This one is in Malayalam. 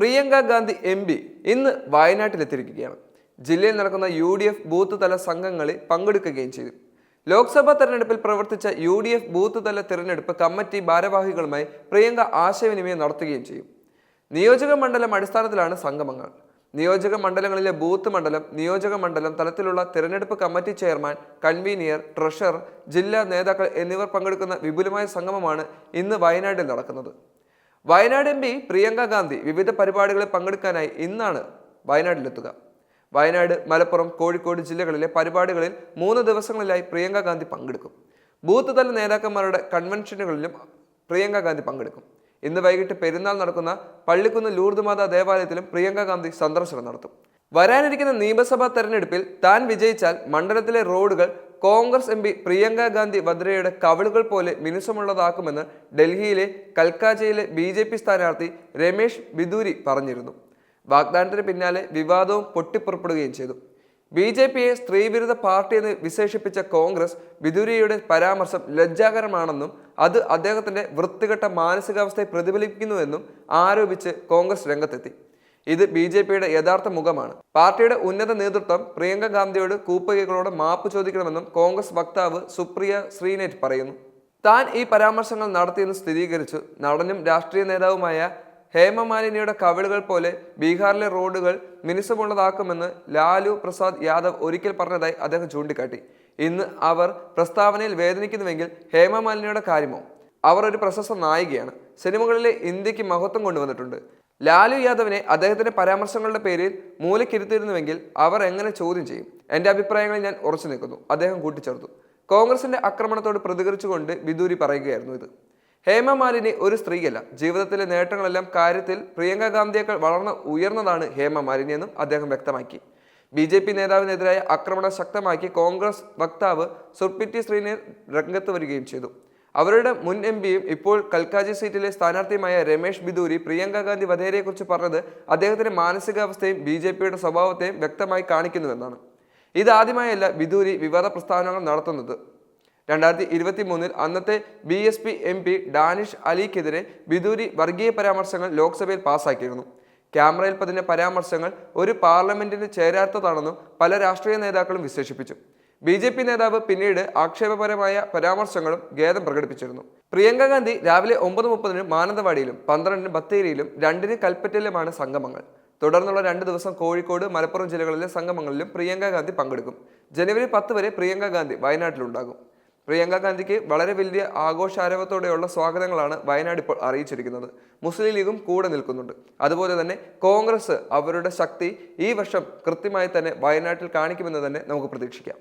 പ്രിയങ്ക ഗാന്ധി എം പി ഇന്ന് വയനാട്ടിലെത്തിയിരിക്കുകയാണ്. ജില്ലയിൽ നടക്കുന്ന യു ഡി എഫ് ബൂത്ത് തല സംഘങ്ങളിൽ പങ്കെടുക്കുകയും ചെയ്തു. ലോക്സഭാ തെരഞ്ഞെടുപ്പിൽ പ്രവർത്തിച്ച യു ഡി എഫ് ബൂത്ത് തല തെരഞ്ഞെടുപ്പ് കമ്മിറ്റി ഭാരവാഹികളുമായി പ്രിയങ്ക ആശയവിനിമയം നടത്തുകയും ചെയ്യും. നിയോജക മണ്ഡലം അടിസ്ഥാനത്തിലാണ് സംഗമങ്ങൾ. നിയോജക മണ്ഡലങ്ങളിലെ ബൂത്ത് മണ്ഡലം നിയോജക മണ്ഡലം തലത്തിലുള്ള തിരഞ്ഞെടുപ്പ് കമ്മിറ്റി ചെയർമാൻ കൺവീനിയർ ട്രഷറർ ജില്ലാ നേതാക്കൾ എന്നിവർ പങ്കെടുക്കുന്ന വിപുലമായ സംഗമമാണ് ഇന്ന് വയനാട്ടിൽ നടക്കുന്നത്. വയനാട് എം പി പ്രിയങ്ക ഗാന്ധി വിവിധ പരിപാടികളിൽ പങ്കെടുക്കാനായി ഇന്നാണ് വയനാട്ടിലെത്തുക. വയനാട് മലപ്പുറം കോഴിക്കോട് ജില്ലകളിലെ പരിപാടികളിൽ മൂന്ന് ദിവസങ്ങളിലായി പ്രിയങ്ക ഗാന്ധി പങ്കെടുക്കും. ബൂത്ത് തല നേതാക്കന്മാരുടെ കൺവെൻഷനുകളിലും പ്രിയങ്ക ഗാന്ധി പങ്കെടുക്കും. ഇന്ന് വൈകിട്ട് പെരുന്നാൾ നടക്കുന്ന പള്ളിക്കുന്ന് ലൂർദ്മാതാ ദേവാലയത്തിലും പ്രിയങ്ക ഗാന്ധി സന്ദർശനം നടത്തും. വരാനിരിക്കുന്ന നിയമസഭാ തെരഞ്ഞെടുപ്പിൽ താൻ വിജയിച്ചാൽ മണ്ഡലത്തിലെ റോഡുകൾ കോൺഗ്രസ് എം പി പ്രിയങ്ക ഗാന്ധി വദ്രയുടെ കവിളുകൾ പോലെ മിനുസമുള്ളതാക്കുമെന്ന് ഡൽഹിയിലെ കൽക്കാജയിലെ ബി ജെ പി സ്ഥാനാർത്ഥി രമേഷ് ബിദൂരി പറഞ്ഞിരുന്നു. വാഗ്ദാനത്തിന് പിന്നാലെ വിവാദവും പൊട്ടിപ്പുറപ്പെടുകയും ചെയ്തു. ബി ജെ പിയെ സ്ത്രീവിരുദ്ധ പാർട്ടി എന്ന് വിശേഷിപ്പിച്ച കോൺഗ്രസ് ബിദുരിയുടെ പരാമർശം ലജ്ജാകരമാണെന്നും അത് അദ്ദേഹത്തിന്റെ വൃത്തികെട്ട മാനസികാവസ്ഥയെ പ്രതിഫലിപ്പിക്കുന്നുവെന്നും ആരോപിച്ച് കോൺഗ്രസ് രംഗത്തെത്തി. ഇത് ബി ജെ പിയുടെ യഥാർത്ഥ മുഖമാണ്. പാർട്ടിയുടെ ഉന്നത നേതൃത്വം പ്രിയങ്ക ഗാന്ധിയോട് കൂപ്പകൈകളോട് മാപ്പ് ചോദിക്കണമെന്നും കോൺഗ്രസ് വക്താവ് സുപ്രിയ ശ്രീനേറ്റ് പറയുന്നു. താൻ ഈ പരാമർശങ്ങൾ നടത്തിയെന്ന് സ്ഥിരീകരിച്ചു. നടനും രാഷ്ട്രീയ നേതാവുമായ ഹേമമാലിനിയുടെ കവിളുകൾ പോലെ ബീഹാറിലെ റോഡുകൾ മിനുസമുള്ളതാക്കുമെന്ന് ലാലു പ്രസാദ് യാദവ് ഒരിക്കൽ പറഞ്ഞതായി അദ്ദേഹം ചൂണ്ടിക്കാട്ടി. ഇന്ന് അവർ പ്രസ്താവനയിൽ വേദനിക്കുന്നുവെങ്കിൽ ഹേമമാലിനിയുടെ കാര്യമോ? അവർ ഒരു പ്രശസ്ത നായികയാണ്. സിനിമകളിലെ ഇന്ത്യയ്ക്ക് മഹത്വം കൊണ്ടുവന്നിട്ടുണ്ട്. ലാലു യാദവിനെ അദ്ദേഹത്തിന്റെ പരാമർശങ്ങളുടെ പേരിൽ മൂലക്കിരുത്തിയിരുന്നുവെങ്കിൽ അവർ എങ്ങനെ ചോദ്യം ചെയ്യും? എന്റെ അഭിപ്രായങ്ങളിൽ ഞാൻ ഉറച്ചു നിൽക്കുന്നു. അദ്ദേഹം കൂട്ടിച്ചേർത്തു. കോൺഗ്രസിന്റെ ആക്രമണത്തോട് പ്രതികരിച്ചുകൊണ്ട് വിദൂരി പറയുകയായിരുന്നു ഇത്. ഹേമ മാലിനി ഒരു സ്ത്രീയല്ല. ജീവിതത്തിലെ നേട്ടങ്ങളെല്ലാം കാര്യത്തിൽ പ്രിയങ്ക ഗാന്ധിയേക്കാൾ വളർന്ന് ഉയർന്നതാണ് ഹേമ മാലിനി എന്നും അദ്ദേഹം വ്യക്തമാക്കി. ബി ജെ പി നേതാവിനെതിരായ ആക്രമണം ശക്തമാക്കി കോൺഗ്രസ് വക്താവ് സുർപിറ്റി ശ്രീനെ രംഗത്ത് വരികയും ചെയ്തു. അവരുടെ മുൻ എം പിയും ഇപ്പോൾ കൽക്കാജി സീറ്റിലെ സ്ഥാനാർത്ഥിയുമായ രമേശ് ബിദൂരി പ്രിയങ്ക ഗാന്ധി വധേരയെക്കുറിച്ച് പറഞ്ഞത് അദ്ദേഹത്തിന്റെ മാനസികാവസ്ഥയും ബി ജെ പിയുടെ സ്വഭാവത്തെയും വ്യക്തമായി കാണിക്കുന്നുവെന്നാണ്. ഇതാദ്യമായല്ല ബിദൂരി വിവാദ പ്രസ്താവനകൾ നടത്തുന്നത്. രണ്ടായിരത്തി ഇരുപത്തി മൂന്നിൽ അന്നത്തെ B S P M P Danish അലിക്കെതിരെ Bidhuri വർഗീയ പരാമർശങ്ങൾ ലോക്സഭയിൽ പാസാക്കിയിരുന്നു. ക്യാമറയിൽ പതിഞ്ഞ പരാമർശങ്ങൾ ഒരു പാർലമെന്റിന് ചേരാത്തതാണെന്നും പല രാഷ്ട്രീയ നേതാക്കളും വിശേഷിപ്പിച്ചു. ബി ജെ പി നേതാവ് പിന്നീട് ആക്ഷേപപരമായ പരാമർശങ്ങളും ഖേദം പ്രകടിപ്പിച്ചിരുന്നു. പ്രിയങ്ക ഗാന്ധി രാവിലെ ഒമ്പത് മുപ്പതിന് മാനന്തവാടിയിലും പന്ത്രണ്ടിന് ബത്തേരിയിലും രണ്ടിന് കൽപ്പറ്റയിലുമാണ് സംഗമങ്ങൾ. തുടർന്നുള്ള രണ്ട് ദിവസം കോഴിക്കോട് മലപ്പുറം ജില്ലകളിലെ സംഗമങ്ങളിലും പ്രിയങ്ക ഗാന്ധി പങ്കെടുക്കും. ജനുവരി പത്ത് വരെ പ്രിയങ്ക ഗാന്ധി വയനാട്ടിലുണ്ടാകും. പ്രിയങ്ക ഗാന്ധിക്ക് വളരെ വലിയ ആഘോഷാരവത്തോടെയുള്ള സ്വാഗതങ്ങളാണ് വയനാട് ഇപ്പോൾ അറിയിച്ചിരിക്കുന്നത്. മുസ്ലിം ലീഗും കൂടെ നിൽക്കുന്നുണ്ട്. അതുപോലെ തന്നെ കോൺഗ്രസ് അവരുടെ ശക്തി ഈ വർഷം കൃത്യമായി തന്നെ വയനാട്ടിൽ കാണിക്കുമെന്ന് തന്നെ നമുക്ക് പ്രതീക്ഷിക്കാം.